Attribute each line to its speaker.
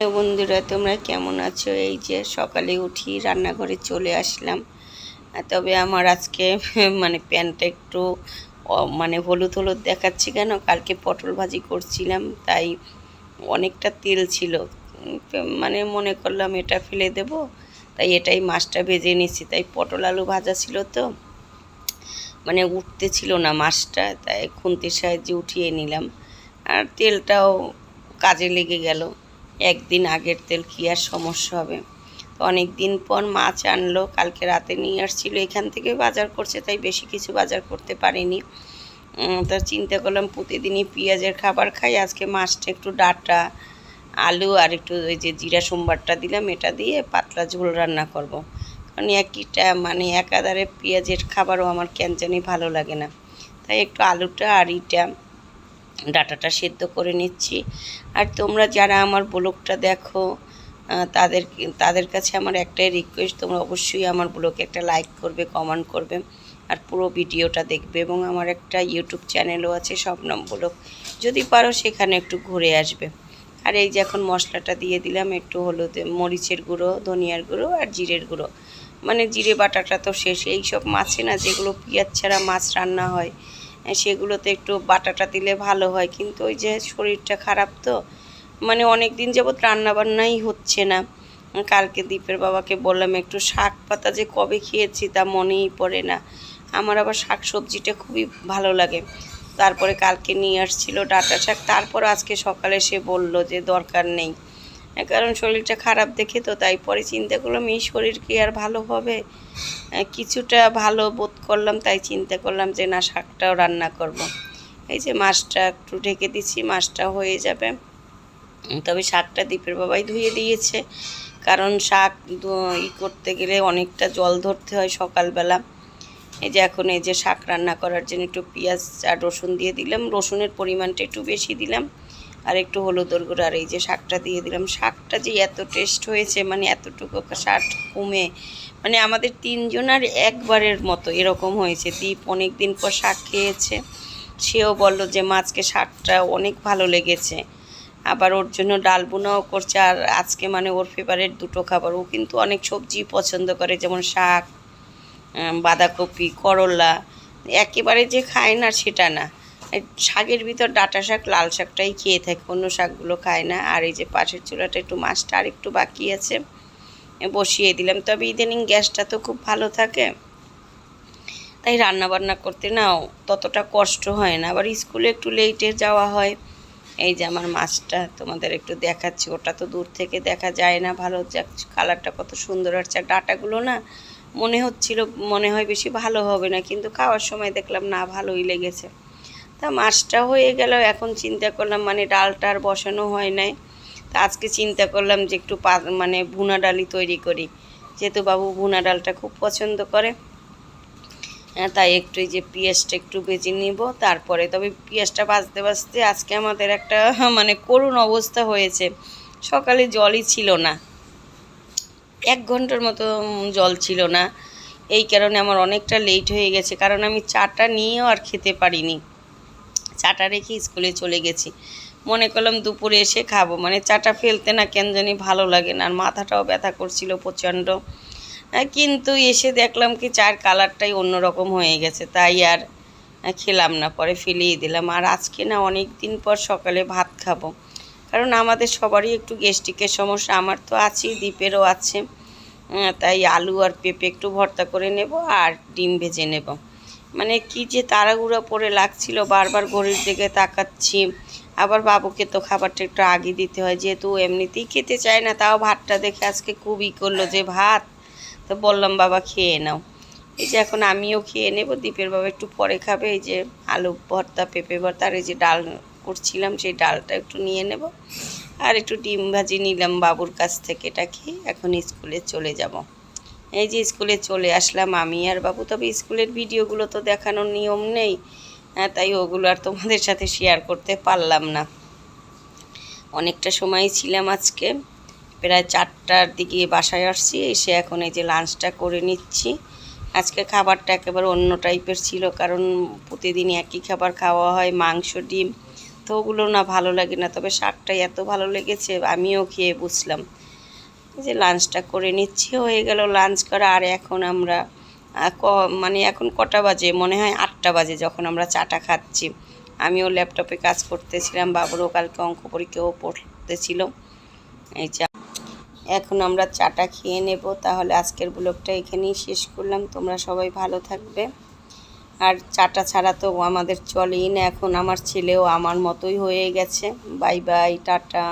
Speaker 1: বন্ধুরা, তোমরা কেমন আছো? এই যে সকালে উঠি রান্নাঘরে চলে আসলাম। তবে আমার আজকে মানে প্যান্টটা একটু মানে হলুদ হলুদ দেখাচ্ছে কেন? কালকে পটল ভাজি করছিলাম, তাই অনেকটা তেল ছিল। মানে মনে করলাম এটা ফেলে দেব, তাই এটাই মাছটা ভেজে নিচ্ছি। তাই পটল আলু ভাজা ছিল তো মানে উঠতে ছিল না মাছটা, তাই খুন্তির সাহায্যে উঠিয়ে নিলাম। আর তেলটাও কাজে লেগে গেল। একদিন আগের তেল কি আর সমস্যা হবে? তো অনেক দিন পর মাছ আনলো কালকে রাতে নিয়ে আসছিল এখান থেকে বাজার করছে তাই বেশি কিছু বাজার করতে পারিনি। উম, তা চিন্তা করলাম প্রতিদিনই পেঁয়াজের খাবার খাই আজকে মাছটা একটু ডাটা আলু আর একটু ওই যে জিরা সোমবারটা দিলাম এটা দিয়ে পাতলা ঝোল রান্না করব। কারণ একইটা মানে একাধারে পেঁয়াজের খাবারও আমার কেন জানি ভালো লাগে না। তাই একটু আলুটা আর ইটা ডাটাটা সেদ্ধ করে নিচ্ছি। আর তোমরা যারা আমার ব্লগটা দেখো তাদের তাদের কাছে আমার একটাই রিকোয়েস্ট তোমরা অবশ্যই আমার ব্লগে একটা লাইক করবে কমেন্ট করবে, আর পুরো ভিডিওটা দেখবে এবং আমার একটা ইউটিউব চ্যানেলও আছে স্বপ্নম ব্লগ। যদি পারো সেখানে একটু ঘুরে আসবে। আর এই যে এখন মশলাটা দিয়ে দিলাম, একটু হলুদ, মরিচের গুঁড়ো, ধনিয়ার গুঁড়ো আর জিরের গুঁড়ো। মানে জিরে বাটাটা তো শেষ এই সব মাছে না যেগুলো পেঁয়াজ ছাড়া মাছ রান্না হয় সেগুলোতে একটু বাটাটা দিলে ভালো হয়। কিন্তু ওই যে শরীরটা খারাপ তো মানে অনেক দিন যাবৎ রান্নাবান্নাই হচ্ছে না। কালকে দীপের বাবাকে বললাম, একটু শাক পাতা যে কবে খেয়েছি তা মনেই পড়ে না। আমার আবার শাক সবজিটা খুবই ভালো লাগে। তারপরে কালকে নিয়ে আসছিল ডাটা শাক। তারপর আজকে সকালে সে বলল যে দরকার নেই। কারণ শরীরটা খারাপ দেখে তো, তাই পরে চিন্তা করলাম এই শরীর কি আর ভালো হবে? কিছুটা ভালো বোধ করলাম, তাই চিন্তা করলাম যে না, শাকটাও রান্না করব। এই যে মাছটা একটু ঢেকে দিচ্ছি, মাছটা হয়ে যাবে। তবে শাকটা দীপের বাবাই ধুয়ে দিয়েছে। কারণ শাক ই করতে গেলে অনেকটা জল ধরতে হয় সকালবেলা। এই যে এখন এই যে শাক রান্না করার জন্য একটু পেঁয়াজ আর রসুন দিয়ে দিলাম। রসুনের পরিমাণটা একটু বেশি দিলাম। আর একটু হলুদর গুঁড়ো আর এই যে শাকটা দিয়ে দিলাম। শাকটা যে এত টেস্ট হয়েছে মানে এতটুকু শাক কমে মানে আমাদের তিনজনার একবারের মতো এরকম হয়েছে। দীপ অনেক দিন পর শাক খেয়েছে, সেও বলল যে মাছকে শাকটা অনেক ভালো লেগেছে। আবার ওর জন্য ডাল বোনাও করছে আর আজকে মানে ওর ফেভারিট দুটো খাবার। ও কিন্তু অনেক সবজি পছন্দ করে, যেমন শাক বাঁধাকপি, করলা, একেবারে যে খায় না সেটা না। শাকের ভিতর ডাটা শাক, লাল শাকটাই খেয়ে থাকে, অন্য শাকগুলো খায় না। আর এই যে পাশের চুলাটা একটু মাছটা আর একটু বাকি আছে, বসিয়ে দিলাম। তবে ইদানিং গ্যাসটা তো খুব ভালো থাকে, তাই রান্না বান্না করতে নাও ততটা কষ্ট হয় না। আবার স্কুলে একটু লেটে যাওয়া হয়, এই যে আমার মাছটা তোমাদের একটু দেখাচ্ছি, ওটা তো দূর থেকে দেখা যায় না। ভালো কালারটা কত সুন্দর আর ডাটাগুলো না মনে হচ্ছিল মনে হয় বেশি ভালো হবে না, কিন্তু খাওয়ার সময় দেখলাম না, ভালোই লেগেছে। তা মাছটা হয়ে গেল, এখন চিন্তা করলাম মানে ডালটা আর বসানো হয় নাই। তা আজকে চিন্তা করলাম যে একটু পা- মানে ভুনা ডালই তৈরি করি। যেহেতু বাবু ভুনা ডালটা খুব পছন্দ করে তাই একটু যে পেঁয়াজটা একটু ভেজে নিব, তারপরে তবে পেঁয়াজটা ভাজতে ভাজতে আজকে আমাদের একটা মানে করুণ অবস্থা হয়েছে। সকালে জলই ছিল না, এক ঘণ্টার মতো জল ছিল না। এই কারণে আমার অনেকটা লেট হয়ে গেছে, কারণ আমি চাটা নিয়েও আর খেতে পারিনি। চাটা রেখে স্কুলে চলে গেছি। মনে করলাম দুপুরে এসে খাব। মানে চাটা ফেলতে না কেন জানি ভালো লাগে না। আর মাথাটাও ব্যথা করছিল প্রচণ্ড। কিন্তু এসে দেখলাম কি চার কালারটাই অন্যরকম হয়ে গেছে। তাই আর খেলাম না। পরে ফেলিয়ে দিলাম। আর আজকে না অনেক দিন পর সকালে ভাত খাব। কারণ আমাদের সবারই একটু গ্যাস্ট্রিকের সমস্যা। আমার তো আছেই দ্বীপেরও আছে। তাই আলু আর পেঁপে একটু ভর্তা করে নেব আর ডিম ভেজে নেব। মানে কি যে তাড়াহুড়া পরে লাগছিল, বারবার ঘড়ির দিকে তাকাচ্ছি। আবার বাবুকে তো খাবারটা একটু আগে দিতে হয়, যেহেতু এমনিতেই খেতে চায় না, তাও ভাতটা দেখে আজকে খুবই করল যে ভাত। তো বললাম, বাবা, খেয়ে নাও। এই যে এখন আমিও খেয়ে নেব, দীপের বাবা একটু পরে খাবে, এই যে আলু ভর্তা, পেঁপে ভর্তা, আর এই যে ডাল করছিলাম, সেই ডালটা একটু নিয়ে নেব। আর একটু ডিম ভাজি নিলাম বাবুর কাছ থেকে, এটা খেয়ে এখন স্কুলে চলে যাব। এই যে স্কুলে চলে আসলাম আমি আর বাবু তবে স্কুলের ভিডিওগুলো তো দেখানোর নিয়ম নেই। হ্যাঁ, তাই ওগুলো আর তোমাদের সাথে শেয়ার করতে পারলাম না। অনেকটা সময় ছিলাম আজকে। প্রায় চারটার দিকে বাসায় আসছি এসে এখন এই যে লাঞ্চটা করে নিচ্ছি। আজকে খাবারটা একেবারে অন্য টাইপের ছিল কারণ প্রতিদিন একই খাবার খাওয়া হয় মাংস ডিম। তো ওগুলো না ভালো লাগে না তবে শাকটাই এত ভালো লেগেছে আমিও খেয়ে বুঝলাম যে লাঞ্চটা করে নিচ্ছি, হয়ে গেল লাঞ্চ করা। আর এখন আমরা মানে এখন কটা বাজে? মনে হয় আটটা বাজে যখন আমরা চাটা খাচ্ছি। আমিও ল্যাপটপে কাজ করতেছিলাম, বাবুরও কালকে অঙ্ক পরীক্ষাও পড়তেছিল। এই চা এখন আমরা চাটা খেয়ে নেব। তাহলে আজকের ব্লগটা এখানেই শেষ করলাম। তোমরা সবাই ভালো থাকবে। আর চাটা ছাড়া তো আমাদের চলেই না। এখন আমার ছেলেও আমার মতোই হয়ে গেছে। Bye bye tata.